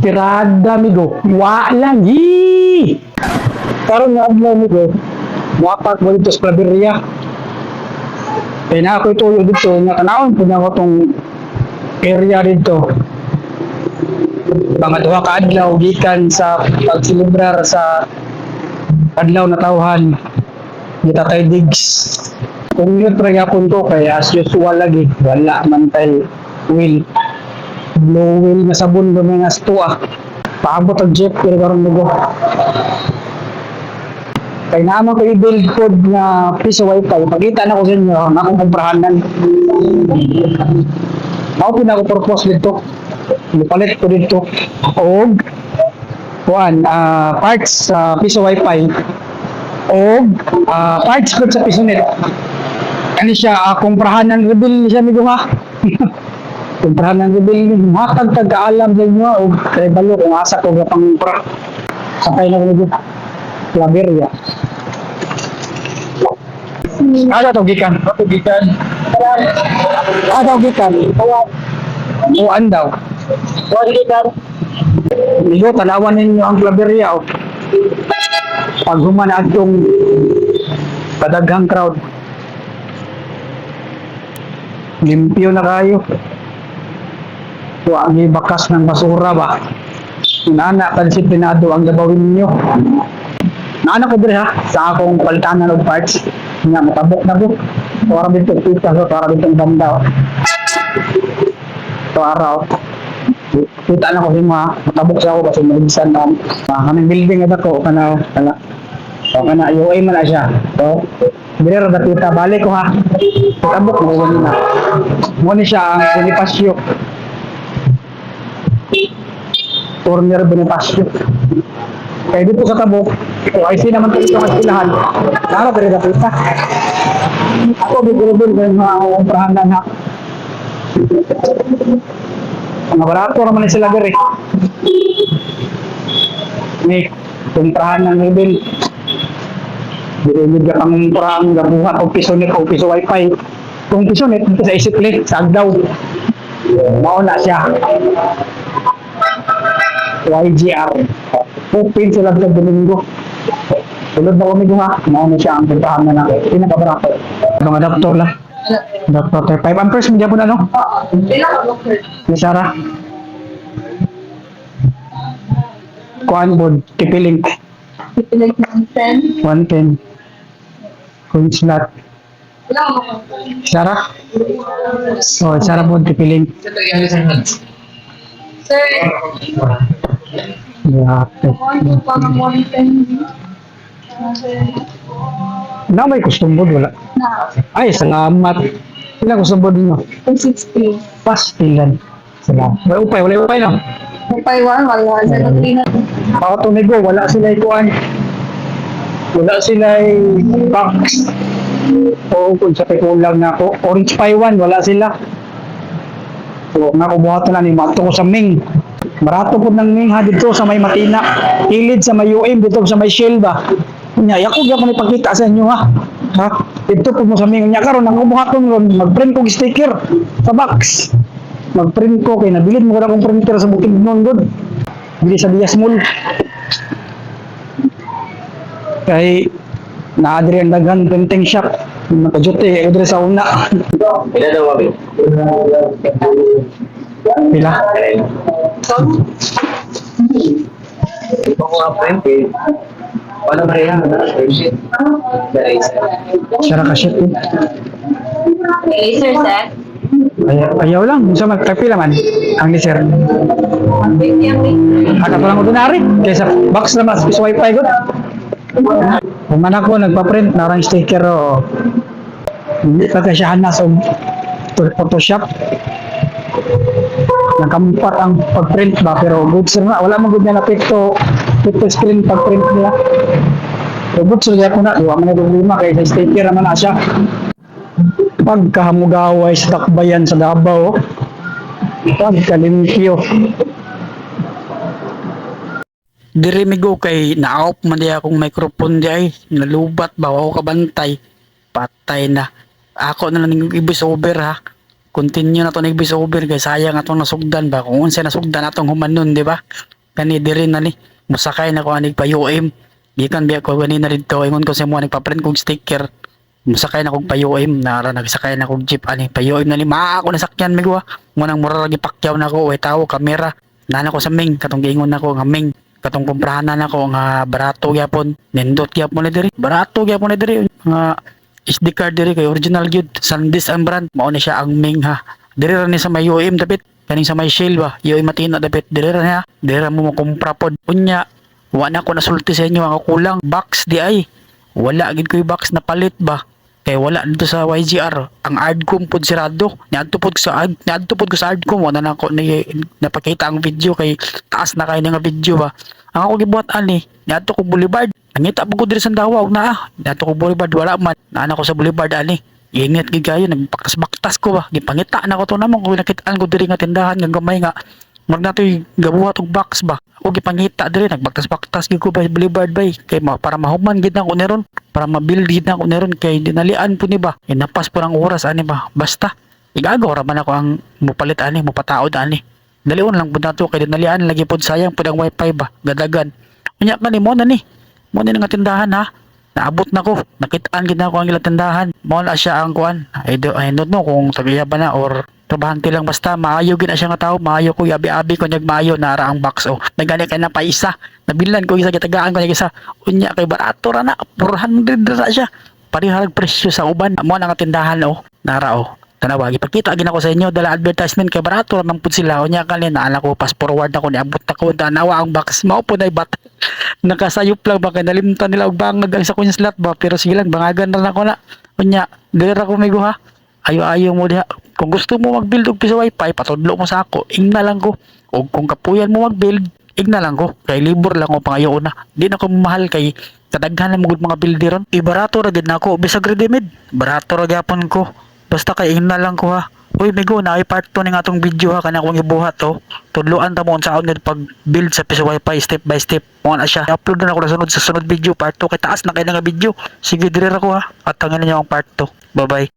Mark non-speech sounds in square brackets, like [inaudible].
Tirada, migo. Wa lang, yi! Karon nga adlaw, migo. Muapak mo dito sa Claveria. Kaya na ako itulo dito, nga kanawin po na ako tong area dito. Mga duha ka gikan sa pagsilibrar sa adlaw na tawhan. Kita tayo digs. Kung yun pa yapon ko, kaya as usual lagi, wala man tayo will. Blow will nga sabon ba mga stua. Paabot ang jeep, pero karon mo kaya naman ko i-build code na piso wifi. Pagkita na ko sa inyo, ang akong kumprahanan. Ako pinaka-purpose dito. Ipalit ko dito. Og, kuan, ah, parts sa piso wifi. Og, ah, parts ko sa piso net. Ano siya, uh, kumprahanan reveal siya ni [laughs] ha. kumprahanan reveal ni Hatag tag-alam sa inyo. Og, kay balo kung asa ko pang pra. Sakay na ko nito. Claveria. Ada to gikan. Ato gikan. Ada gikan. Uwan daw. Uwan gikan. Ligo, tanawan ninyo ang Claveria. Oh. Pag human atong padaghang crowd. Limpyo na kayo. Huwag bakas ng basura ba? Nana, disiplinado ang gagawin ninyo. Naana ko dire ha, sa akong palitanan og parts. Nga, matabok na ko. Para dito kita so para dito banda. oh. Ito araw. Kita na ko sa mga matabok sa ako kasi malibisan na. Ah, kaming building na ko, kana, kana. O kana, UA man na siya. So, dire ra kita balik ko ha. Matabok mo na. Mo ni siya ang Bonifacio. Corner Bonifacio. Kaya dito sa tabok, kung ay naman ito ang silahan, nara pero kita. Ako bigil-bil ko yung mga umprahan na ha. Mga barato naman sila gari. Ni, umprahan ng rebel. Bigil ka pang umprahan, gabuhat o piso net o piso wifi. Kung piso net, sa isipli, sa agdaw. Mauna siya. YGR. Open sila sa Domingo. Tulad na kami ha. Mauna siya ang puntahan na na. Pinakabarato. Mga doktor lang. Doktor 5 amperes mo po na no? Ni Sarah. Kuan bod, tipiling. Pipilig ng 10. 110. Kung slot. Sarah? Oh, Sarah bod, tipiling. Sir, 110? Na may custom bod, wala. Na, Ay, salamat. Ilang custom bod mo? 260. Pastilan. Salamat. Wala upay, wala upay no? Upay 1, wala. Sa Latina. Ako tumigo, wala sila ikuan. Wala sila box. Oo, kung sa kulang na ako. Orange Pie 1, wala sila. So, nga kubuhat na ni Mato ko sa Ming. Barato po ng Ming ha dito sa may Matina. Ilid sa may UM, dito sa may Shell ba. Nya, ako gyud ko ipakita sa inyo ha. Ha? Dito po mo sa Ming. Nya karon ang kubuhaton ron, mag-print ko sticker sa box. Mag-print ko kay nabilid mo ko na akong printer sa bukid noon gud. Bili sa Diaz Mall. Kay naadri ang daghan printing shop. Nakajote, ako diri sa una. Pila daw kami? Pila? Ito ko nga friend eh. Paano ba yan? Shit. Sara ka shit. eh. Laser set. Ayaw, ayaw lang. Sa magkapila man. Ang liser. 150 ang link. Aga pa lang ordinary. Kaysa box na mas wifi ko. Kung man ako nagpa-print, narang sticker o hindi pa kasyahan na sa Photoshop. Nakampat ang pag-print ba pero good sir na wala man good na napikto picto screen pag-print nila. So good sir ko na iwa man problema kay sa sticker naman na siya. Pagkahamugaway sa takbayan sa Davao. Pagkalimpyo. Diri migo kay naop man di akong microphone di ay nalubat ba ako kabantay patay na ako na lang ibus over ha continue na to ni voice over guys. Sayang atong nasugdan ba? Kung unsa nasugdan atong humanon di ba? Kani diri na ni. Musakay na ko anig pa UM gikan biya ko ganina dito ingon ko sa mo nagpa-print kog sticker. Musakay na kog pa UM nara nagsakay na kog jeep. Ani pa UM na ni. Maa ako nasakyan mi ko mo mura lagi pakyaw na ko way tawo kamera. Nana ko sa Ming katong giingon nako nga Ming. Katong kumprahanan nako nga barato gyapon. Nindot gyapon ni diri. Barato gyapon ni diri. Nga SD card diri kay original gyud. Sandisk ang brand. Mao ni siya ang Ming ha. Diri ra ni sa may UM dapit. Kaning sa may Shell ba? UM Matina dapit. Diri ra niya. Diri ra mo makumpra pod. Unya wa na ko nasulti sa inyo ang kulang box di ay. Wala gid ko yung box na palit ba? Kay wala dito sa YGR ang Ardcom pod sirado. Niadto pod sa ad niadto pod ko sa Ardcom wala na ko ni napakita ang video kay taas na kay nga video ba? Ang ako gibuhat ani niadto ko Boulevard nangita po ko diri sa Dawa og naa niadto ko Boulevard wala man naa ko sa Boulevard ani ingat gid kayo nagpaktas-baktas ko ba gipangita na ko to namon kung nakitaan ko diri nga tindahan nga gamay nga Mag natoy gabuhat og box ba. O gipangita diri nagbaktas-baktas gid ko ba Boulevard bay kay ma, para mahuman gid na ko neron para mabuild gid na ko neron kay dinalian po ni ba. Inapas po ang oras ani ba. Basta igagaw ra man ako ang mupalit ani mupataod ani. Dalion lang pud nato kay dinalian lagi pud sayang pud ang wifi ba. Gadagan. Unya kani mo na ni. Mo ni nga tindahan ha. Naabot na ko. Nakitaan gid na ko ang ilang tindahan. Mo na siya ang kuan. I, do, I don't know kung tagaya ba na or trabahante lang basta. Maayo gid na siya nga tao. Maayo ko abi-abi ko nyag maayo nara ang box o nagani kay na pa isa. Nabilan ko isa gitagaan ko nyag isa. Unya kay barato ra na 400 ra siya. Parihag presyo sa uban. Mo na nga tindahan o nara o tanawa gipakita gid ako sa inyo dala advertisement kay barato ra man pud sila. Unya kali na ko pass forward ako niabot ako tanawa ang box. Mao po ay nakasayop lang ba kay nalimtan nila og bangag ang sa kunya slot ba? Pero sige lang bangagan na ako na. Unya dira ko migo ha ayo-ayo mo diha. Kung gusto mo mag-build og piso wifi patudlo mo sa ako. Ingna lang ko. O kung kapuyan mo mag-build igna lang ko. Kay libur lang ko pangayo na. Di na ko mahal kay kadaghan na mga builderon. Ibarato ra gid nako bisag readymade. Barato ra gyapon ko. Basta kay igna lang ko ha Uy, migo, na ay part 2 ng atong video ha, kana kong ibuhat to. Tudloan ta mo sa unid pag build sa piso wifi step by step. Mo na siya. I-upload na ako na sunod sa sunod video part 2 kay taas na kay nga video. Sige dire ra ko ha. At hangin niyo ang part 2. Bye-bye.